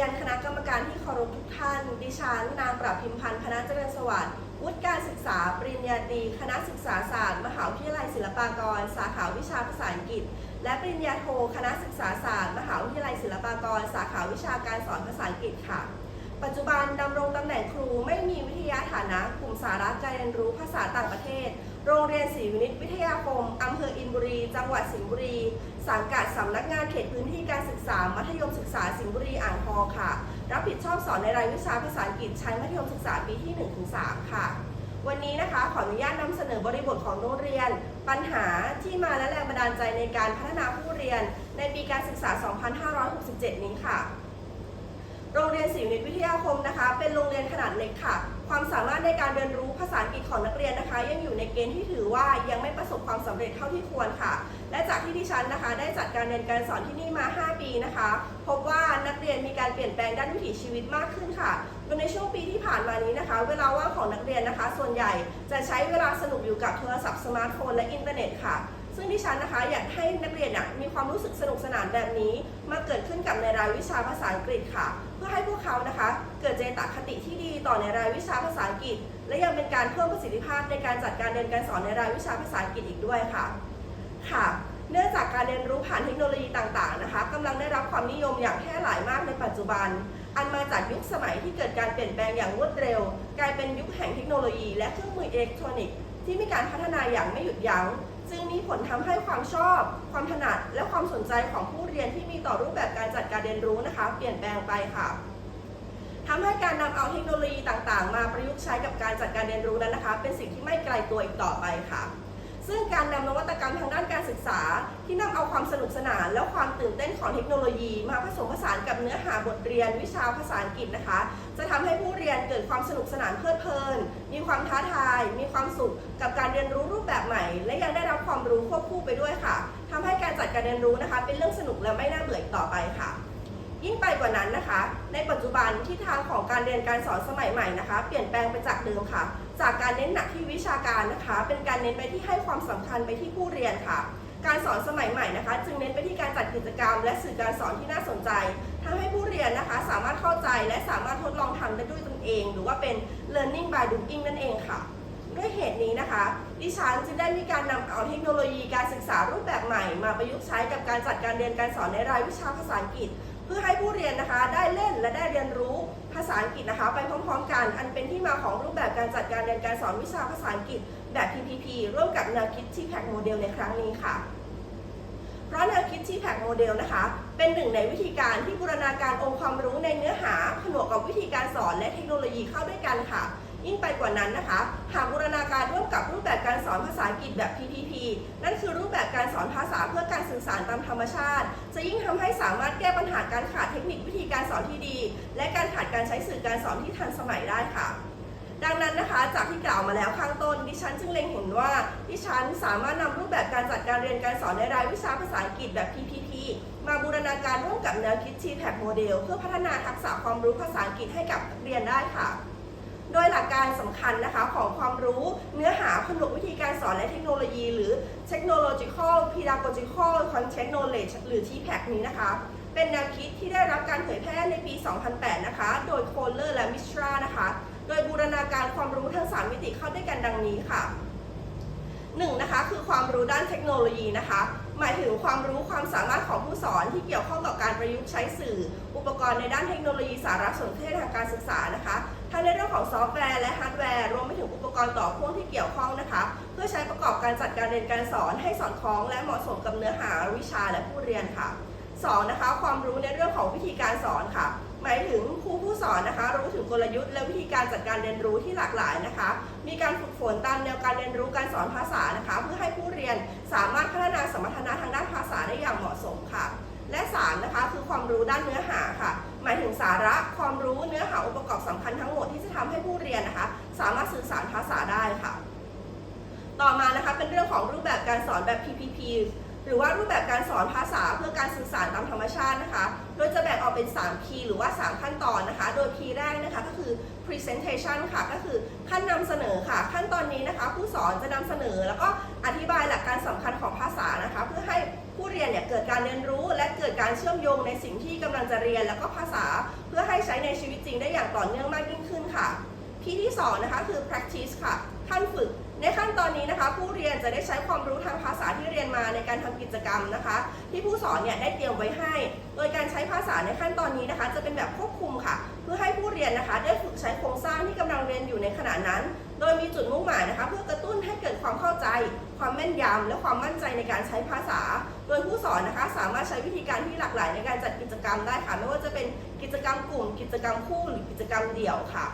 รียนคณะกรรมการที่เคารพทุกท่าน ดิฉัน นางปราบพิมพันธ์คณะเจริญสวัสดิ์วุฒิการศึกษา ปริญญาตรีคณะศึกษาศาสตร์ มหาวิทยาลัยศิลปากร สาขาวิชาภาษาอังกฤษ และปริญญาโทคณะศึกษาศาสตร์ มหาวิทยาลัยศิลปากร สาขาวิชาการสอนภาษาอังกฤษค่ะ ปัจจุบันดำรงตำแหน่งครูไม่มีวิทยาฐานะกลุ่มสาระการเรียนรู้ภาษาต่างประเทศ โรงเรียนศรีวินิตวิทยาคมอำเภออินบุรี จังหวัดสิงห์บุรี สังกัดสำนักงานเขตพื้นที่การศึกษา มัธยมศึกษาสิงห์บุรีอ่างทองค่ะ รับผิดชอบสอนในรายวิชาภาษาอังกฤษชั้นมัธยมศึกษาปีที่ 1-3 ค่ะ วันนี้นะคะขออนุญาตนำเสนอบริบทของโรงเรียน ปัญหาที่มาและแรงบันดาลใจในการพัฒนาผู้เรียน ในปีการศึกษา 2567 นี้ค่ะ โรงเรียนศรีวินิตวิทยาคมนะคะ เป็นโรงเรียนขนาดเล็กค่ะ ความสามารถในการเรียนรู้ภาษาอังกฤษของนักเรียนนะคะ ยังอยู่ในเกณฑ์ที่ถือว่ายังไม่ประสบความสำเร็จเท่าที่ควรค่ะ และจากที่ดิฉันนะคะ ได้จัดการเรียนการสอนที่นี่มา 5 ปีนะคะ พบว่านักเรียนมีการเปลี่ยนแปลงด้านวิถีชีวิตมากขึ้นค่ะโดยในช่วงปีที่ผ่านมานี้นะคะ เวลาว่างของนักเรียนนะคะ ส่วนใหญ่จะใช้เวลาสนุกอยู่กับโทรศัพท์สมาร์ทโฟนและอินเทอร์เน็ตค่ะซึ่งดิฉันนะคะอยากให้นักเรียนน่ะมีความรู้สึกสนุกสนานแบบนี้ มาเกิดขึ้นกับในรายวิชาภาษาอังกฤษค่ะ พื่อให้พวกเขานะคะ เกิดเจตคติที่ดีต่อในรายวิชาภาษาอังกฤษ และยังเป็นการเพิ่มประสิทธิภาพในการจัดการเรียนการสอนในรายวิชาภาษาอังกฤษอีกด้วยค่ะ ค่ะ เนื่องจากการเรียนรู้ผ่านเทคโนโลยีต่างๆนะคะกำลังได้รับความนิยมอย่างแพร่หลายมากในปัจจุบัน อันมาจากยุคสมัยที่เกิดการเปลี่ยนแปลงอย่างรวดเร็ว กลายเป็นยุคแห่งเทคโนโลยี และเครื่องมืออิเล็กทรอนิกส์ที่มีการพัฒนาอย่างไม่หยุดยัง้ง จึงมีผลทำให้ความชอบ ความถนัด และความสนใจของผู้เรียนที่มีต่อรูปแบบการจัดการเรียนรู้นะคะ เปลี่ยนแปลงไปค่ะทำให้การนำเอาเทคโนโลยีต่างๆ มาประยุกต์ใช้กับการจัดการเรียนรู้นั้นนะคะ เป็นสิ่งที่ไม่ไกลตัวอีกต่อไปค่ะ ซึ่งการนำนวัตกรรมทางด้านการศึกษา ที่นำเอาความสนุกสนาน และความตื่นเต้นของเทคโนโลยี มาผสมผสานกับเนื้อหาบทเรียนวิชาภาษาอังกฤษนะคะ จะทำให้ผู้เรียนเกิดความสนุกสนานเพลิดเพลิน มีความท้าทาย มีความสุขกับการเรียนรู้รูปแบบใหม่ และยังได้รับความรู้ควบคู่ไปด้วยค่ะทำให้การจัดการเรียนรู้นะคะ เป็นเรื่องสนุกและไม่น่าเบื่ออีกต่อไปค่ะ ยิ่งไปกว่านั้นนะคะ ในปัจจุบันที่ทางของการเรียนการสอนสมัยใหม่นะคะ เปลี่ยนแปลงไปจากเดิมค่ะ จากการเน้นหนักที่วิชาการนะคะ เป็นการเน้นไปที่ให้ความสำคัญไปที่ผู้เรียนค่ะ การสอนสมัยใหม่นะคะ จึงเน้นไปที่การจัดกิจกรรม และสื่อการสอนที่น่าสนใจทำให้ผู้เรียนนะคะ สามารถเข้าใจและสามารถทดลองทำได้ด้วยตนเอง หรือว่าเป็น learning by doing นั่นเองค่ะด้วยเหตุนี้นะคะ ดิฉันจึงได้มีการนำเอาเทคโนโลยีการศึกษารูปแบบใหม่ มาประยุกต์ใช้กับการจัดการเรียนการสอนในรายวิชาภาษาอังกฤษ พื่อให้ผู้เรียนนะคะได้เล่นและได้เรียนรู้ภาษาอังกฤษนะคะ ไปพร้อมๆกัน อันเป็นที่มาของรูปแบบการจัดการเรียนการสอนวิชาภาษาอังกฤษแบบ PPP ร่วมกับแนวคิด TPAC โมเดลในครั้งนี้ค่ะ เพราะแนวคิด TPAC โมเดลนะคะ เป็นหนึ่งในวิธีการที่บูรณาการองค์ความรู้ในเนื้อหาผนวกกับวิธีการสอนและเทคโนโลยีเข้าด้วยกันค่ะยิ่งไปกว่านั้นนะคะ หากบูรณาการร่วมกับรูปแบบการสอนภาษาอังกฤษแบบ PPP นั่นคือรูปแบบการสอนภาษาเพื่อการสื่อสารตามธรรมชาติ จะยิ่งทำให้สามารถแก้ปัญหาการขาดเทคนิควิธีการสอนที่ดี และการขาดการใช้สื่อการสอนที่ทันสมัยได้ค่ะ ดังนั้นนะคะจากที่กล่าวมาแล้วข้างต้น ดิฉันจึงเล็งเห็นว่าดิฉันสามารถนำรูปแบบการจัดการเรียนการสอนในรายวิชาภาษาอังกฤษแบบ PPP มาบูรณาการร่วมกับแนวคิด TPAC โมเดลเพื่อพัฒนาทักษะความรู้ภาษาอังกฤษให้กับนักเรียนได้ค่ะ โดยหลักการสำคัญนะคะของความรู้เนื้อหาผนวกวิธีการสอนและเทคโนโลยี หรือ Technological Pedagogical Content Knowledge หรือ TPAC นี้นะคะ เป็นแนวคิดที่ได้รับการเผยแพร่ในปี 2008 นะคะ โดยโคลเลอร์และมิสตรานะคะ โดยบูรณาการความรู้ทั้ง 3 มิติเข้าด้วยกันดังนี้ค่ะหนึ่งนะคะคือความรู้ด้านเทคโนโลยีนะคะ หมายถึงความรู้ความสามารถของผู้สอนที่เกี่ยวข้องกับการประยุกต์ใช้สื่อ อุปกรณ์ในด้านเทคโนโลยีสารสนเทศทางการศึกษานะคะ ทั้งในเรื่องของซอฟต์แวร์และฮาร์ดแวร์รวมไปถึงอุปกรณ์ต่อพ่วงที่เกี่ยวข้องนะคะ เพื่อใช้ประกอบการจัดการเรียนการสอนให้สอดคล้องและเหมาะสมกับเนื้อหาวิชาและผู้เรียนค่ะสองนะคะ ความรู้ในเรื่องของวิธีการสอนค่ะ หมายถึงครูผู้สอนนะคะ รู้ถึงกลยุทธ์และวิธีการจัดการเรียนรู้ที่หลากหลายนะคะ มีการฝึกฝนตามแนวการเรียนรู้การสอนภาษานะคะ เพื่อให้ผู้เรียนสามารถพัฒนาสมรรถนะทางด้านภาษาได้อย่างเหมาะสมค่ะ และสามนะคะ คือความรู้ด้านเนื้อหาค่ะ หมายถึงสาระความรู้เนื้อหาองค์ประกอบสำคัญทั้งหมดที่จะทำให้ผู้เรียนนะคะ สามารถสื่อสารภาษาได้ค่ะ ต่อมานะคะเป็นเรื่องของรูปแบบการสอนแบบ PPP หรือว่ารูปแบบการสอนภาษาเพื่อการสื่อสารตามธรรมชาตินะคะ โดยจะแบ่งออกเป็น3 P หรือว่า 3 ขั้นตอนนะคะ โดย P แรกนะคะก็คือ presentation ค่ะ ก็คือขั้นนำเสนอค่ะ ขั้นตอนนี้นะคะ ผู้สอนจะนำเสนอแล้วก็อธิบายหลักการสำคัญของภาษานะคะ เพื่อให้ ผู้เรียนเนี่ยเกิดการเรียนรู้ และเกิดการเชื่อมโยงในสิ่งที่กำลังจะเรียน แล้วก็ภาษาเพื่อให้ใช้ในชีวิตจริงได้อย่างต่อเนื่องมากยิ่งขึ้นค่ะ ที่ที่สองนะคะคือ practice ค่ะขั้นฝึกในขั้นตอนนี้นะคะ ผู้เรียนจะได้ใช้ความรู้ทางภาษาที่เรียนมาในการทำกิจกรรมนะคะ ที่ผู้สอนเนี่ยได้เตรียมไว้ให้ โดยการใช้ภาษาในขั้นตอนนี้นะคะ จะเป็นแบบควบคุมค่ะ เพื่อให้ผู้เรียนนะคะ ได้ฝึกใช้โครงสร้างที่กำลังเรียนอยู่ในขณะนั้น โดยมีจุดมุ่งหมายนะคะ เพื่อกระตุ้นให้เกิดความเข้าใจ ความแม่นยำและความมั่นใจในการใช้ภาษา โดยผู้สอนนะคะสามารถใช้วิธีการที่หลากหลายในการจัดกิจกรรมได้ค่ะ ไม่ว่าจะเป็นกิจกรรมกลุ่ม กิจกรรมคู่หรือกิจกรรมเดี่ยวค่ะ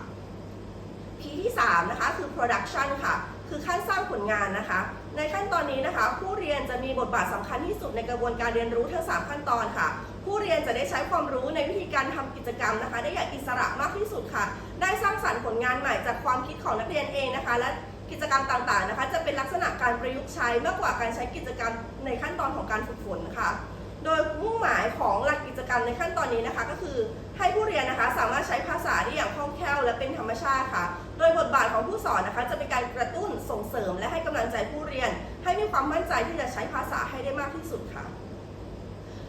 P ที่3นะคะคือ production ค่ะ คือขั้นสร้างผลงานนะคะ ในขั้นตอนนี้นะคะ ผู้เรียนจะมีบทบาทสำคัญที่สุดในกระบวนการเรียนรู้ทั้ง 3 ขั้นตอนค่ะ ผู้เรียนจะได้ใช้ความรู้ในวิธีการทำกิจกรรมนะคะ ได้อย่างอิสระมากที่สุดค่ะ ได้สร้างสรรค์ผลงานใหม่จากความคิดของนักเรียนเองนะคะ และกิจกรรมต่างๆนะคะ จะเป็นลักษณะการประยุกต์ใช้มากกว่าการใช้กิจกรรมในขั้นตอนของการฝึกฝนค่ะ โดยมุ่งหมายของหลักกิจกรรมในขั้นตอนนี้นะคะ ก็คือให้ผู้เรียนนะคะสามารถใช้ภาษาได้อย่างคล่องแคล่วและเป็นธรรมชาติค่ะ โดยบทบาทของผู้สอนนะคะ จะเป็นการกระตุ้นส่งเสริม และให้กำลังใจผู้เรียน ให้มีความมั่นใจที่จะใช้ภาษาให้ได้มากที่สุดค่ะ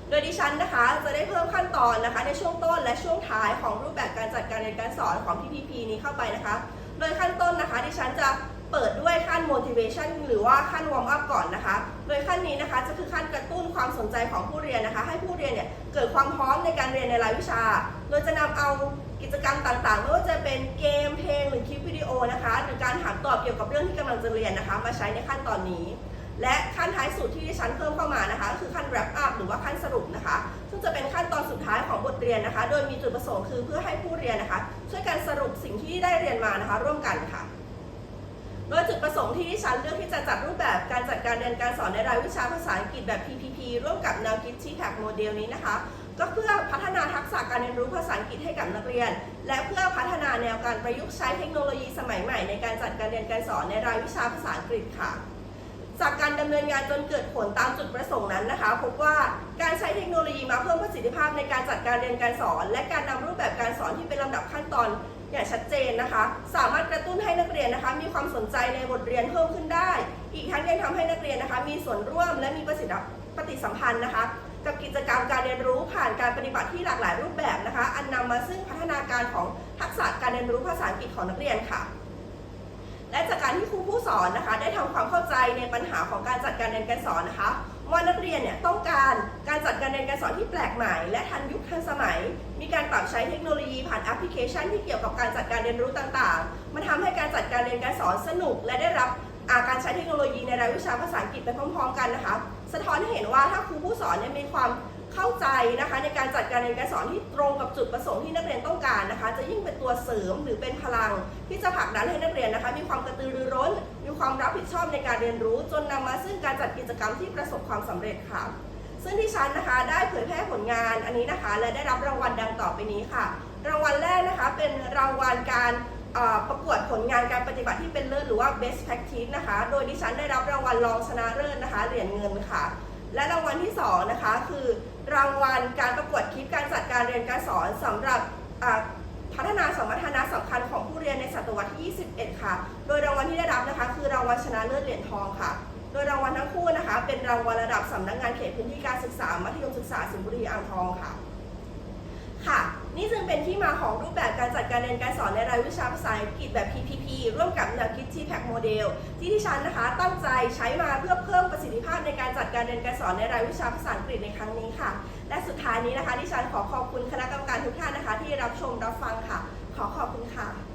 โดยดิฉันนะคะจะได้เพิ่มขั้นตอนนะคะ ในช่วงต้นและช่วงท้ายของรูปแบบการจัดการเรียนการสอนของ PPP นี้เข้าไปนะคะ โดยขั้นต้นนะคะ ดิฉันจะเปิดด้วยขั้น motivation หรือว่าขั้น warm up ก่อนนะคะ โดยขั้นนี้นะคะจะคือขั้นกระตุ้นความสนใจของผู้เรียนนะคะ ให้ผู้เรียนเนี่ยเกิดความพร้อมในการเรียนในรายวิชา โดยจะนำเอากิจกรรมต่างๆไม่ว่าจะเป็นเกมเพลง นะคะ หรือการถามตอบเกี่ยวกับเรื่องที่กำลังจะเรียนนะคะ มาใช้ในขั้นตอนนี้ และขั้นท้ายสุดที่ดิฉันเพิ่มเข้ามานะคะก็คือขั้น wrap up หรือว่าขั้นสรุปนะคะ ซึ่งจะเป็นขั้นตอนสุดท้ายของบทเรียนนะคะ โดยมีจุดประสงค์คือเพื่อให้ผู้เรียนนะคะ ช่วยกันสรุปสิ่งที่ได้เรียนมานะคะ ร่วมกันค่ะโดยจุดประสงค์ที่ดิฉันเลือกที่จะจัดรูปแบบการจัดการเรียนการสอนในรายวิชาภาษาอังกฤษแบบ PPP ร่วมกับแนวคิด t p a c โมเดลนี้นะคะ ก็เพื่อพัฒนาทักษะการเรียนรู้ภาษาอังกฤษให้กับนักเรียน และเพื่อพัฒนาแนวการประยุกต์ใช้เทคโนโลยีสมัยใหม่ในการจัดการเรียนการสอนในรายวิชาภาษาอังกฤษค่ะ จากการดำเนินงานจนเกิดผลตามจุดประสงค์นั้นนะคะ พบว่าการใช้เทคโนโลยีมาเพิ่มประสิทธิภาพในการจัดการเรียนการสอน และการนำรูปแบบการสอนที่เป็นลำดับขั้นตอนอย่างชัดเจนนะคะ สามารถกระตุ้นให้นักเรียนนะคะ มีความสนใจในบทเรียนเพิ่มขึ้นได้ อีกทั้งยังทำให้นักเรียนนะคะ มีส่วนร่วมและมีประสิทธิปฏิสัมพันธ์นะคะ กับกิจกรรมการเรียนรู้ผ่านการปฏิบัติที่หลากหลายรูปแบบนะคะ อันนำมาซึ่งพัฒนาการของทักษะการเรียนรู้ภาษาอังกฤษของนักเรียนค่ะ และจากการที่ครูผู้สอนนะคะ ได้ทำความเข้าใจในปัญหาของการจัดการเรียนการสอนนะคะว่านักเรียนเนี่ยต้องการการจัดการเรียนการสอนที่แปลกใหม่ และทันยุคทันสมัย มีการปรับใช้เทคโนโลยีผ่านแอปพลิเคชันที่เกี่ยวกับการจัดการเรียนรู้ต่างๆ มันทำให้การจัดการเรียนการสอนสนุก และได้รับาการใช้เทคโนโลยีในรายวิชาภาษาอังกฤษไปพร้อม ๆ กันนะคะ สะท้อนให้เห็นว่าถ้าครูผู้สอนเนี่ยมีความเข้าใจนะคะในการจัดการเรียนการสอนที่ตรงกับจุดประสงค์ที่นักเรียนต้องการนะคะ จะยิ่งเป็นตัวเสริมหรือเป็นพลัง ที่จะผลักดันให้นักเรียนนะคะ มีความกระตือรือร้น มีความรับผิดชอบในการเรียนรู้ จนนำมาซึ่งการจัดกิจกรรมที่ประสบความสำเร็จค่ะ ซึ่งที่ฉันนะคะได้เผยแพร่ผลงานอันนี้นะคะ และได้รับรางวัลดังต่อไปนี้ค่ะ รางวัลแรกนะคะเป็นรางวัลการ ประกวดผลงานการปฏิบัติที่เป็นเลิศหรือว่า best practice นะคะ โดยดิฉันได้รับรางวัลรองชนะเลิศนะคะ เหรียญเงินค่ะ และรางวัลที่สองนะคะ คือรางวัลการประกวดคลิปการจัดการเรียนการสอนสำหรับพัฒนาสมรรถนะสำคัญของผู้เรียนในศตวรรษที่ 21 ค่ะ โดยรางวัลที่ได้รับนะคะ คือรางวัลชนะเลิศเหรียญทองค่ะ โดยรางวัลทั้งคู่นะคะ เป็นรางวัลระดับสำนักงานเขตพื้นที่การศึกษามัธยมศึกษาสิงห์บุรีอ่างทองค่ะ นี่จึงเป็นที่มาของรูปแบบการจัดการเรียนการสอนในรายวิชาภาษาอังกฤษแบบ PPP ร่วมกับแนวคิด TPAC โมเดลที่ที่ฉันนะคะตั้งใจใช้มาเพื่อเพิ่มประสิทธิภาพในการจัดการเรียนการสอนในรายวิชาภาษาอังกฤษในครั้งนี้ค่ะ และสุดท้ายนี้นะคะที่ฉันขอขอบคุณคณะกรรมการทุกท่านนะคะ ที่รับชมรับฟังค่ะ ขอขอบคุณค่ะ